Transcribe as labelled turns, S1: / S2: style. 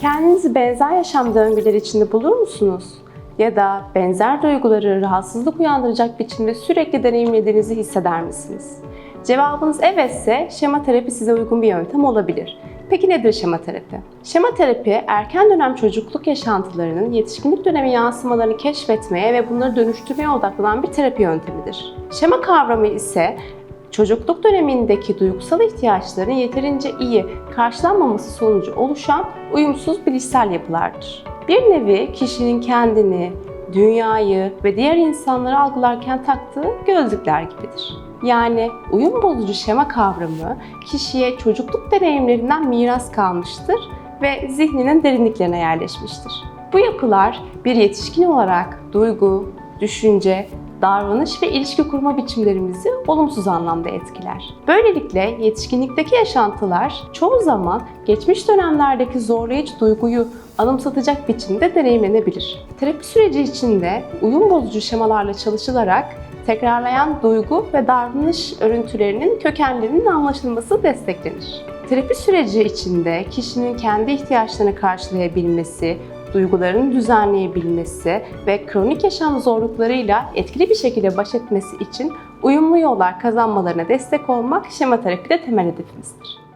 S1: Kendinizi benzer yaşam döngüleri içinde bulur musunuz? Ya da benzer duyguları rahatsızlık uyandıracak biçimde sürekli deneyimlediğinizi hisseder misiniz? Cevabınız evetse şema terapi size uygun bir yöntem olabilir. Peki nedir şema terapi? Şema terapi erken dönem çocukluk yaşantılarının yetişkinlik dönemi yansımalarını keşfetmeye ve bunları dönüştürmeye odaklanan bir terapi yöntemidir. Şema kavramı ise çocukluk dönemindeki duygusal ihtiyaçların yeterince iyi karşılanmaması sonucu oluşan uyumsuz bilişsel yapılardır. Bir nevi kişinin kendini, dünyayı ve diğer insanları algılarken taktığı gözlükler gibidir. Yani uyum bozucu şema kavramı kişiye çocukluk deneyimlerinden miras kalmıştır ve zihninin derinliklerine yerleşmiştir. Bu yapılar bir yetişkin olarak duygu, düşünce, davranış ve ilişki kurma biçimlerimizi olumsuz anlamda etkiler. Böylelikle yetişkinlikteki yaşantılar çoğu zaman geçmiş dönemlerdeki zorlayıcı duyguyu anımsatacak biçimde deneyimlenebilir. Terapi süreci içinde uyum bozucu şemalarla çalışılarak tekrarlayan duygu ve davranış örüntülerinin kökenlerinin anlaşılması desteklenir. Terapi süreci içinde kişinin kendi ihtiyaçlarını karşılayabilmesi, duygularını düzenleyebilmesi ve kronik yaşam zorluklarıyla etkili bir şekilde baş etmesi için uyumlu yollar kazanmalarına destek olmak şema terapide temel hedefimizdir.